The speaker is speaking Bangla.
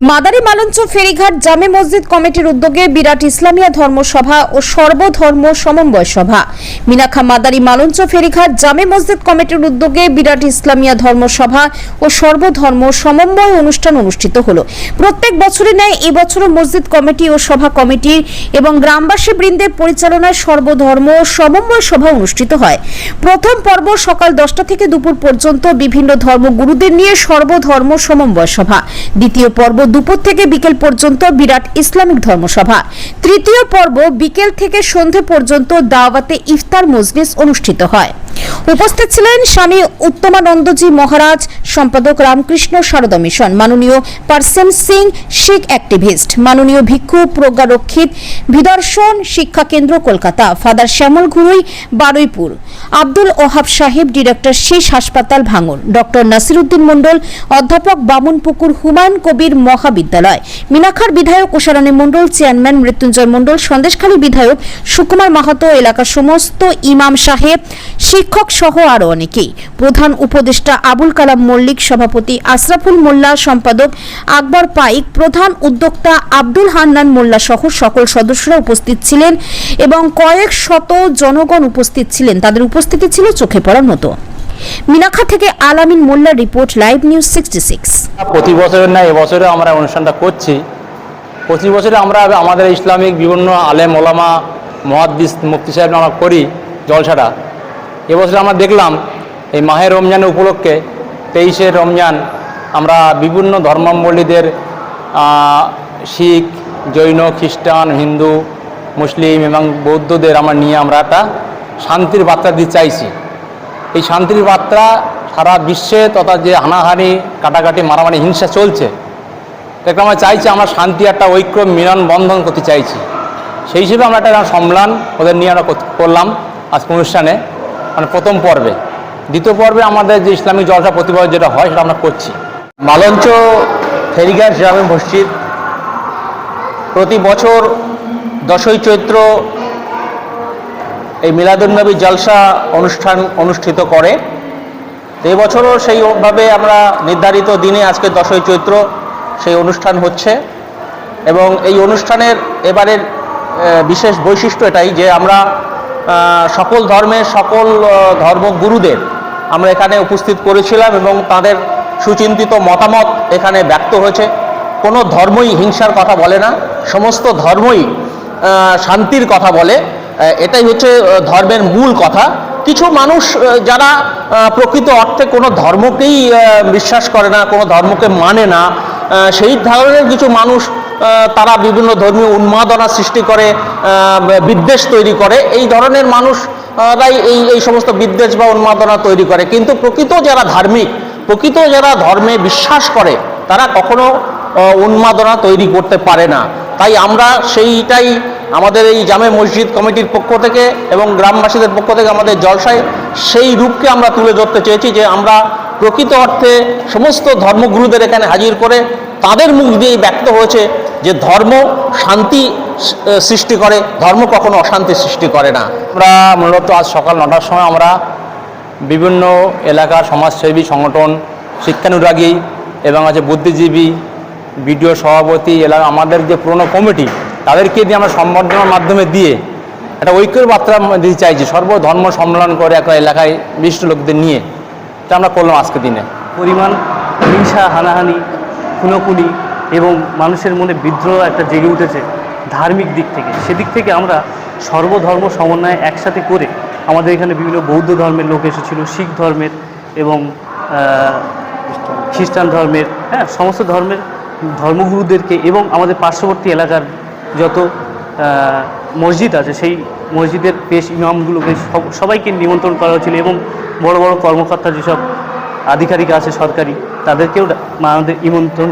মাদারি মালঞ্চ ফেরিঘাট জামে মসজিদ কমিটির উদ্যোগে বিরাট ইসলামিয়া ধর্মসভা ও সর্বধর্ম সমন্বয় সভা। মিনাখা মাদারী মালঞ্চ ফেরিঘাট জামে মসজিদ কমিটির উদ্যোগে বিরাট ইসলামিয়া ধর্মসভা ও সর্বধর্ম সমন্বয় অনুষ্ঠান অনুষ্ঠিত হলো। প্রত্যেক বছরের ন্যায় এবছরও মসজিদ কমিটি ও সভা কমিটির এবং গ্রামবাসী বৃন্দের পরিচালনায় সর্বধর্ম সমন্বয় সভা অনুষ্ঠিত হয়। প্রথম পর্ব সকাল দশটা থেকে দুপুর পর্যন্ত বিভিন্ন ধর্মগুরুদের নিয়ে সর্বধর্ম সমন্বয় সভা। দ্বিতীয় পর্ব দুপুর থেকে বিকেল পর্যন্ত বিরাট ইসলামিক ধর্মসভা। তৃতীয় পর্ব বিকেল থেকে সন্ধে পর্যন্ত দাওয়াতে ইফতার মজলিস অনুষ্ঠিত হয়। উপস্থিত ছিলেন স্বামী উত্তমানন্দজি মহারাজ, সম্পাদক রামকৃষ্ণ সারদা মিশন, মাননীয় পার্সেন সিং, শিখ অ্যাক্টিভিস্ট, মাননীয় ভিক্ষু প্রজ্ঞারক্ষিত বিদর্শন শিক্ষা কেন্দ্র কলকাতা, ফাদার শ্যামল ঘুরুই বারুইপুর, আব্দুল ওহাব সাহেব, ডিরেক্টর শেষ হাসপাতাল ভাঙন ডক্টর নাসিরুদ্দিন মণ্ডল, অধ্যাপক বামুনপুকুর হুমায়ুন কবির মহাবিদ্যালয় মিনাখার বিধায়ক উষারানী মণ্ডল, চেয়ারম্যান মৃত্যুঞ্জয় মণ্ডল, সন্দেশখালী বিধায়ক সুকুমার মাহাতো, এলাকার সমস্ত ইমাম সাহেব, শিক্ষক সহ আরও অনেকেই। প্রধান উপদেষ্টা আবুল কালাম মল্লিক, সভাপতি আশরাফুল মোল্লা, সম্পাদক আকবর পাইক, প্রধান উদ্যোক্তা আব্দুল হান্নান মোল্লা সহ সকল সদস্যরা উপস্থিত ছিলেন এবং কয়েক শত জনগণ উপস্থিত ছিলেন। তাদের উপস্থিতি ছিল চোখে পড়ার মতো। মিনাখা থেকে Alamin Molla report, live news sixty six. প্রতি বছরের না এবছরে আমরা অনুষ্ঠানটা করছি। প্রতি বছরে আমরা আমাদের ইসলামিক বিভিন্ন আলেম ওলামা, মহাদ্দিস, মুফতি সাহেব আমরা করি জলসাটা। এবছরে আমরা দেখলাম এই মাহে রমজান উপলক্ষে তেইশে রমজান আমরা বিভিন্ন ধর্মাবলীদের শিখ, জৈন, খ্রিস্টান, হিন্দু, মুসলিম এবং বৌদ্ধদের আমরা নিয়ে আমরা একটা শান্তির বার্তা দিতে চাইছি। এই শান্তির বার্তা সারা বিশ্বে তথা যে হানাহানি, কাটাকাটি, মারামারি, হিংসা চলছে তাকে আমরা চাইছি আমরা শান্তি, একটা ঐক্য, মিলন, বন্ধন করতে চাইছি। সেই হিসেবে আমরা একটা সম্মেলন ওদের নিয়ে আমরা করলাম আজকে অনুষ্ঠানে। মানে প্রথম পর্বে। দ্বিতীয় পর্বে আমাদের যে ইসলামিক জলসা প্রতিবাদ যেটা হয়, সেটা আমরা করছি। মালঞ্চ ফেরিঘাট জামে মসজিদ। প্রতি বছর দশই চৈত্র এই মিলাদুন্নবী জলসা অনুষ্ঠান অনুষ্ঠিত করে। এই বছরও সেইভাবে আমরা নির্ধারিত দিনে আজকে দশই চৈত্র সেই অনুষ্ঠান হচ্ছে। এবং এই অনুষ্ঠানের এবারের বিশেষ বৈশিষ্ট্য এটাই যে আমরা সকল ধর্মের সকল ধর্মগুরুদের আমরা এখানে উপস্থিত করেছিলাম এবং তাদের সুচিন্তিত মতামত এখানে ব্যক্ত হয়েছে। কোনো ধর্মই হিংসার কথা বলে না, সমস্ত ধর্মই শান্তির কথা বলে। এটাই হচ্ছে ধর্মের মূল কথা। কিছু মানুষ যারা প্রকৃত অর্থে কোনো ধর্মকেই বিশ্বাস করে না, কোনো ধর্মকে মানে না সেই ধরনের কিছু মানুষ তারা বিভিন্ন ধর্মীয় উন্মাদনা সৃষ্টি করে বিদ্বেষ তৈরি করে। এই ধরনের মানুষ আহ, এই এই সমস্ত বিদ্বেষ বা উন্মাদনা তৈরি করে। কিন্তু প্রকৃত যারা ধার্মিক প্রকৃত যারা ধর্মে বিশ্বাস করে তারা কখনো উন্মাদনা তৈরি করতে পারে না। তাই আমরা সেইটাই আমাদের এই জামে মসজিদ কমিটির পক্ষ থেকে এবং গ্রামবাসীদের পক্ষ থেকে আমাদের জলসায় সেই রূপকে আমরা তুলে ধরতে চেয়েছি যে আমরা প্রকৃত অর্থে সমস্ত ধর্মগুরুদের এখানে হাজির করে তাদের মুখ দিয়েই ব্যক্ত হয়েছে যে ধর্ম শান্তি সৃষ্টি করে। ধর্ম কখনো অশান্তি সৃষ্টি করে না। আমরা মূলত আজ সকাল নটার সময় আমরা বিভিন্ন এলাকার সমাজসেবী সংগঠন শিক্ষানুরাগী এবং আছে বুদ্ধিজীবী বিডিও সভাপতি এলাকা আমাদের যে পুরনো কমিটি তাদেরকে দিয়ে আমরা সম্বর্ধনার মাধ্যমে দিয়ে একটা ঐক্যের বার্তা দিতে চাইছি। সর্বধর্ম সম্মেলন করে একটা এলাকায় বিশিষ্ট লোকদের নিয়ে। এটা আমরা করলাম আজকে দিনে। পরিমাণ হিংসা হানাহানি খুনোখুনি এবং মানুষের মনে বিদ্রোহ একটা জেগে উঠেছে ধার্মিক দিক থেকে। সেদিক থেকে আমরা সর্বধর্ম সমন্বয় একসাথে করে আমাদের এখানে বিভিন্ন বৌদ্ধ ধর্মের লোক এসেছিল, শিখ ধর্মের এবং খ্রিস্টান ধর্মের হ্যাঁ সমস্ত ধর্মের ধর্মগুরুদেরকে এবং আমাদের পার্শ্ববর্তী এলাকার যত মসজিদ আছে সেই মসজিদের পেশ ইমামগুলোকে সব- সবাইকে নিমন্ত্রণ করা হয়েছিল এবং বড় বড় কর্মকর্তা যেসব আধিকারিক আছে সরকারি তাদেরকেও আমাদের নিমন্ত্রণ